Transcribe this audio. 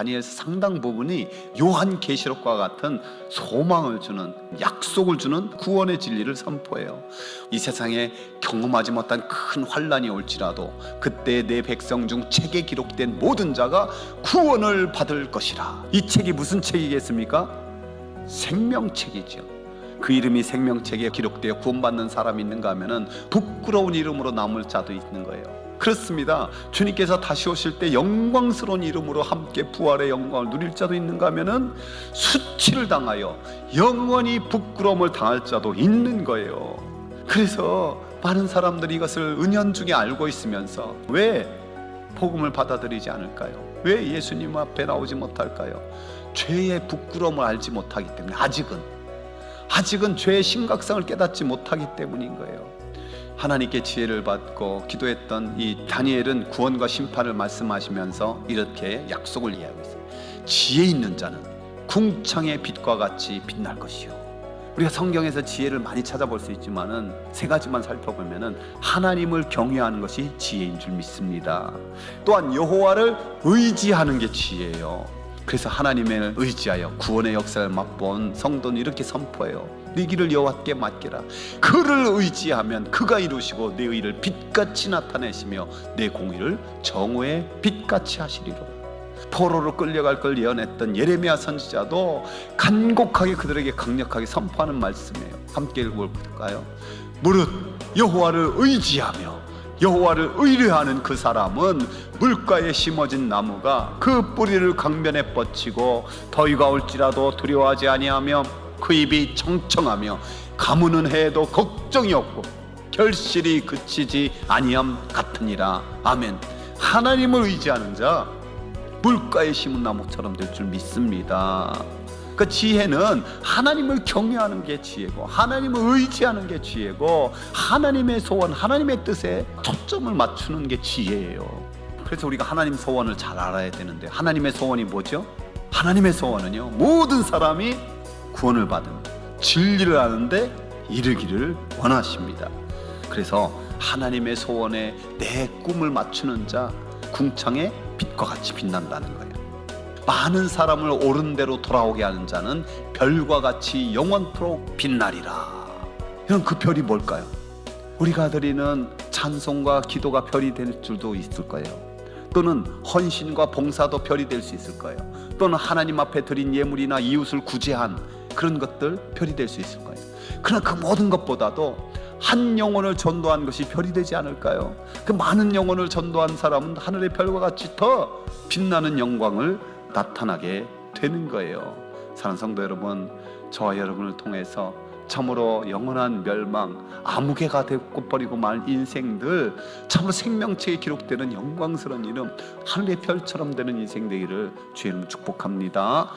다니엘서 상당 부분이 요한 계시록과 같은 소망을 주는 약속을 주는 구원의 진리를 선포해요. 이 세상에 경험하지 못한 큰 환란이 올지라도 그때 내 백성 중 책에 기록된 모든 자가 구원을 받을 것이라. 이 책이 무슨 책이겠습니까? 생명책이죠. 그 이름이 생명책에 기록되어 구원받는 사람이 있는가 하면은 부끄러운 이름으로 남을 자도 있는 거예요. 그렇습니다. 주님께서 다시 오실 때 영광스러운 이름으로 함께 부활의 영광을 누릴 자도 있는가 하면은 수치를 당하여 영원히 부끄러움을 당할 자도 있는 거예요. 그래서 많은 사람들이 이것을 은연 중에 알고 있으면서 왜 복음을 받아들이지 않을까요? 왜 예수님 앞에 나오지 못할까요? 죄의 부끄러움을 알지 못하기 때문에 아직은 아직은 죄의 심각성을 깨닫지 못하기 때문인 거예요. 하나님께 지혜를 받고 기도했던 이 다니엘은 구원과 심판을 말씀하시면서 이렇게 약속을 이해하고 있어요. 지혜 있는 자는 궁창의 빛과 같이 빛날 것이요. 우리가 성경에서 지혜를 많이 찾아볼 수 있지만은 세 가지만 살펴보면은 하나님을 경외하는 것이 지혜인 줄 믿습니다. 또한 여호와를 의지하는 게 지혜예요. 그래서 하나님을 의지하여 구원의 역사를 맛본 성도는 이렇게 선포해요. 네 길을 여호와께 맡기라. 그를 의지하면 그가 이루시고 내 의를 빛같이 나타내시며 내 공의를 정오의 빛같이 하시리로다. 포로로 끌려갈 걸 예언했던 예레미야 선지자도 간곡하게 그들에게 강력하게 선포하는 말씀이에요. 함께 읽어볼까요? 무릇 여호와를 의지하며 여호와를 의뢰하는 그 사람은 물가에 심어진 나무가 그 뿌리를 강변에 뻗치고 더위가 올지라도 두려워하지 아니하며 그 입이 청청하며 가무는 해도 걱정이 없고 결실이 그치지 아니함 같으니라 아멘 하나님을 의지하는 자 물가에 심은 나무처럼 될 줄 믿습니다. 그 지혜는 하나님을 경외하는 게 지혜고 하나님을 의지하는 게 지혜고 하나님의 소원, 하나님의 뜻에 초점을 맞추는 게 지혜예요. 그래서 우리가 하나님 소원을 잘 알아야 되는데 하나님의 소원이 뭐죠? 하나님의 소원은요 모든 사람이 구원을 받은 진리를 아는데 이르기를 원하십니다. 그래서 하나님의 소원에 내 꿈을 맞추는 자 궁창의 빛과 같이 빛난다는 거예요. 많은 사람을 옳은 대로 돌아오게 하는 자는 별과 같이 영원토록 빛나리라. 여러분 그 별이 뭘까요? 우리가 드리는 찬송과 기도가 별이 될 줄도 있을 거예요. 또는 헌신과 봉사도 별이 될 수 있을 거예요. 또는 하나님 앞에 드린 예물이나 이웃을 구제한 그런 것들 별이 될 수 있을 거예요. 그러나 그 모든 것보다도 한 영혼을 전도한 것이 별이 되지 않을까요? 그 많은 영혼을 전도한 사람은 하늘의 별과 같이 더 빛나는 영광을 나타나게 되는 거예요. 사랑하는 성도 여러분, 저와 여러분을 통해서 참으로 영원한 멸망, 아무개가 되고 버리고 말 인생들, 참으로 생명체에 기록되는 영광스러운 이름, 하늘의 별처럼 되는 인생 되기를 이름 축복합니다.